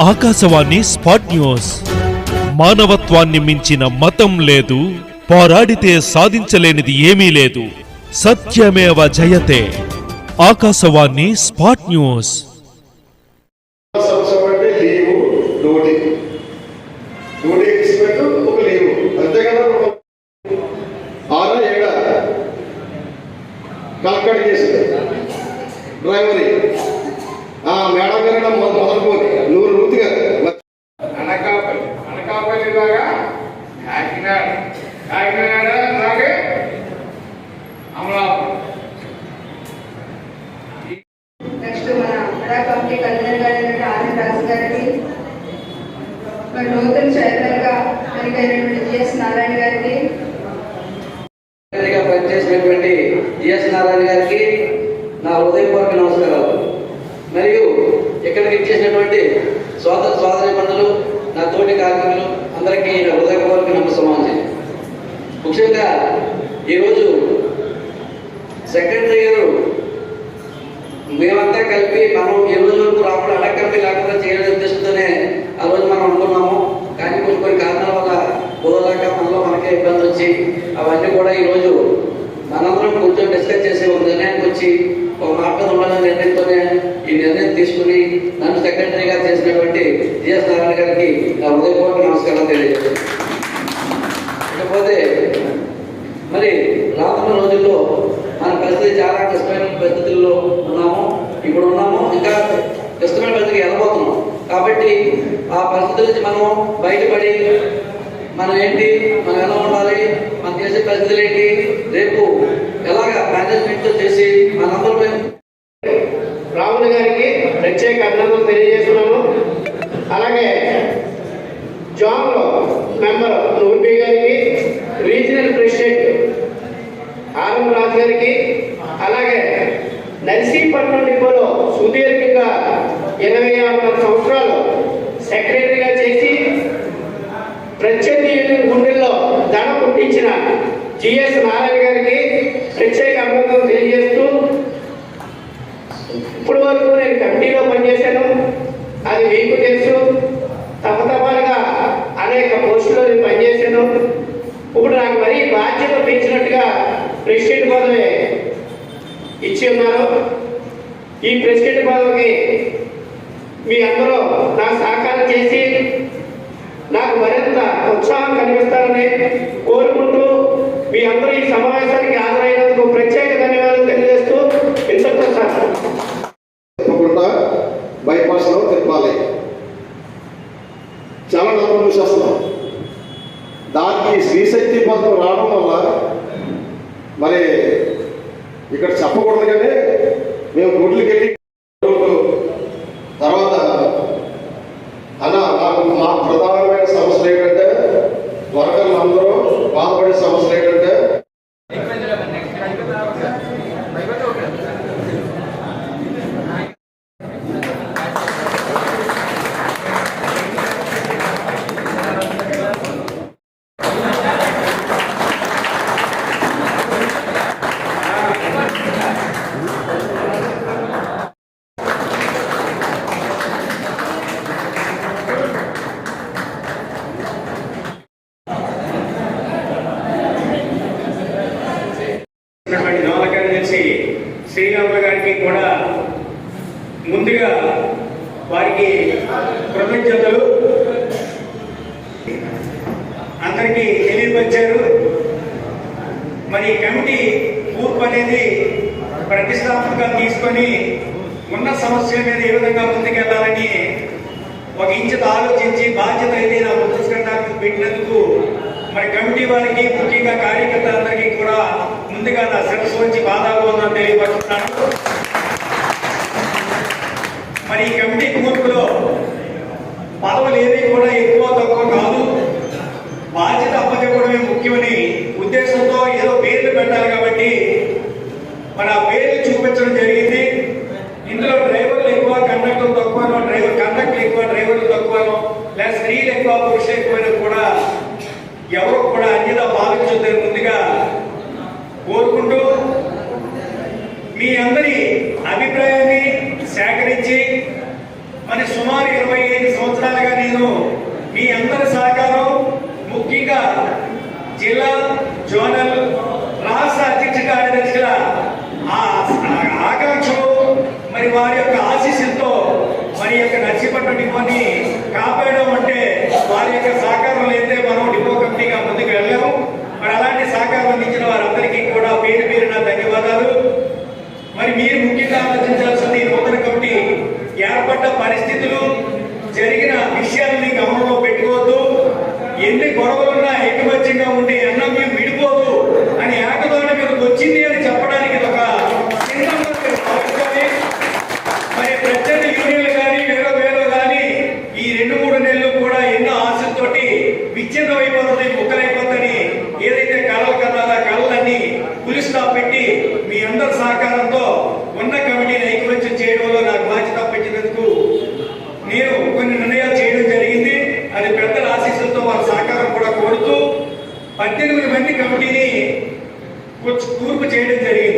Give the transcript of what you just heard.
Akashvani spot news. మానవత్వాన్ని మించిన మతం లేదు పోరాడితే సాధించలేనిది ఏమీ లేదు. సత్యమేవ జయతే. Akashvani spot news. డ్రైవరీ మేడం గారు మొదలుపోయి నూరు గారు అనకాపల్లి. అనకాపల్లి లాగా కాకినాడ. కాకినాడ అలాగే అమలాపురం. నెక్స్ట్ మన కమిటీ కన్వీనర్ గారైనటువంటి ఆనంద్ గారికి మన నూతన చైర్మన్గా ఎన్నికైనటువంటి జిఎస్ నారాయణ గారికి. పనిచేసినటువంటి జిఎస్ నారాయణ గారికి నా హృదయపూర్వక నమస్కారాలు. చేసినటువంటి ఇచ్చేసినటువంటి సోదర సోదరి నా తోటి కార్మికులు అందరికీ నా హృదయపూర్వక నమస్కారం ముఖ్యంగా ఈరోజు సెక్రటరీ గారు మేమంతా కలిపి మనం ఈ రోజు వరకు రాకుండా అడగంపి లేకుండా చేయాలని ఉద్దేశంతోనే ఆ రోజు మనం అనుకున్నాము. కానీ కొన్ని కొన్ని కారణాల వల్ల కుదరలేక మనలో మనకే ఇబ్బంది వచ్చి అవన్నీ కూడా ఈ రోజు మనందరం కూర్చొని డిస్కస్ చేసి ఒక నిర్ణయానికి వచ్చి ఒక మాట మీద ఉండాలనే నిర్ణయంతోనే ఈ నిర్ణయం తీసుకుని నన్ను సెక్రటరీగా చేసినటువంటి జిఎస్ నారాయణ గారికి నా హృదయపూర్వక నమస్కారం తెలియజేస్తాను ఇకపోతే మరి రానున్న రోజుల్లో మన పరిస్థితి చాలా కష్టమైన పరిస్థితుల్లో ఉన్నాము ఇప్పుడు ఉన్నాము ఇంకా కష్టమైన పరిస్థితికి వెళ్ళబోతున్నాం. కాబట్టి ఆ పరిస్థితుల నుంచి మనం బయటపడి మనం ఏంటి మనం ఎలా ఉండాలి మనం చేసే పరిస్థితులు ఏంటి రేపు ఎలాగ మేనేజ్మెంట్తో చేసి మనందరం మేము రాములు గారికి ప్రత్యేక అభినందనలు తెలియజేస్తున్నాము అలాగే జాన్లో మెంబర్ నూర్బీ గారికి రీజనల్ ప్రెసిడెంట్ ఆరం రాజు గారికి అలాగే నర్సీపట్నం డిపోలో సుదీర్ఘంగా ఇరవై ఆరు సంవత్సరాలు సెక్రటరీగా చేసి ప్రత్యర్థి యూనియన్ గుండెల్లో ధన పుట్టించిన జిఎస్ నారాయణ గారికి ప్రత్యేక అభినందనలు తెలియజేస్తూ ఇప్పుడు వరకు నేను కమిటీలో పనిచేశాను. అది మీకు తెలుసు. తప్పతపాలుగా అనేక పోస్టుల్లో నేను పనిచేశాను. ఇప్పుడు నాకు మరీ బాధ్యత పెంచినట్టుగా ప్రెసిడెంట్ పదవి ఉన్నారు. ఈ ప్రెసిడెంట్ పదవికి మీ అందరూ నాకు సహకారం చేసి నాకు మరింత ఉత్సాహం కనిపిస్తారని కోరుకుంటూ మీ అందరూ ఈ సమావేశానికి హాజరైనందుకు ప్రత్యేక ధన్యవాదాలు తెలియజేస్తూ ఇంతటితో సార్. తప్పకుండా తిప్పాలి. చాలా డబ్బులు చూసేస్తున్నాం. దానికి శ్రీశక్తి పథకం రావడం వల్ల మరి ఇక్కడ చెప్పకూడదు కానీ మేము గుడ్లకి వెళ్ళి తర్వాత అన్న నాకు మా ప్రధాన సమస్య ఏంటంటే వర్గర్లు అందరూ బాధపడే సమస్య ఏంటంటే ఉన్నటువంటి నవల గారి నుంచి శ్రీరాములు గారికి కూడా ముందుగా ప్రపంచంలో అందరికీ తెలియపరిచారు. మరి ఈ కమిటీ కూర్పు అనేది ప్రతిష్టాత్మకంగా తీసుకొని ఉన్న సమస్యల మీద ఏ విధంగా ముందుకెళ్ళాలని ఒక ఇంచిత ఆలోచించి బాధ్యత అయితే నా పుస్తకానికి పెట్టినందుకు మరి కమిటీ వారికి ముఖ్యంగా కార్యకర్తలందరికీ కూడా ముందుగా నా శిరస్సు వచ్చి బాధాభోదం తెలియపరుస్తున్నాను మరి ఈ కమిటీ కూర్పు పదవులు ఏది కూడా ఎక్కువ తక్కువ కాదు. బాధ్యత అప్పచెప్పడమే ముఖ్యమని ఉద్దేశంతో ఏదో పేర్లు పెట్టాలి కాబట్టి మన పేర్లు చూపించడం జరిగింది. ఇందులో డ్రైవర్లు ఎక్కువ కండక్టర్ తక్కువనో డ్రైవర్ కండక్టర్ ఎక్కువ డ్రైవర్లు తక్కువనో లేదా స్త్రీలు ఎక్కువ పురుషులు ఎక్కువైనా కూడా ఎవరు కూడా అన్యత భావించొద్దని ముందుగా కోరుకుంటూ మీ అందరి అభిప్రాయాన్ని సేకరించి మరి సుమారు ఇరవై ఐదు సంవత్సరాలుగా నేను మీ అందరి సహకారం ముఖ్యంగా జిల్లా జోనల్ రాష్ట్ర అధ్యక్ష కార్యదర్శుల ఆ ఆకాంక్షలు మరి వారి యొక్క ఆశీస్సులతో మరి యొక్క నర్సీపట్నం డిపోని కాపాడడం అంటే వారి యొక్క సహకారం లేదే మనం డిపో కమిటీగా ముందుకు వెళ్ళాము మరి అలాంటి సహకారం అందించిన వారందరికీ కూడా పేరు పేరున ధన్యవాదాలు మరి మీరు ముఖ్యంగా ఆలోచించాల్సింది ఈ నూతన కమిటీ ఏర్పడ్డ పరిస్థితులు విషయాన్ని గమనంలో పెట్టుకోవద్దు. ఎన్ని గొడవలున్నా ఐకమత్యంగా ఉండి అన్నం మేము విడిపోదు అని ఏకదాని మీదకి వచ్చింది అని చెప్పడానికి ఒక మరి ప్రత్యర్థి యూనియన్లు కానీ వేరే వేరే కానీ ఈ రెండు మూడు నెలలు కూడా ఎన్నో ఆశలతోటి విచ్ఛిన్నం అయిపోతుంది ముక్కలైపోతుంది. ఏదైతే కళలు కన్నారో కళలన్నీ పులి స్టాప్ పెట్టి మీ అందరి సహకారంతో ఉన్న కమిటీని ఐకమత్యం చేయడంలో నాకు బాధ్యత పెట్టినందుకు నేను కొన్ని చేయడం జరిగింది. అది పెద్దల ఆశీస్సులతో వారి సహకారం కూడా కోరుతూ పద్దెనిమిది మంది కమిటీని కూర్పు చేయడం జరిగింది.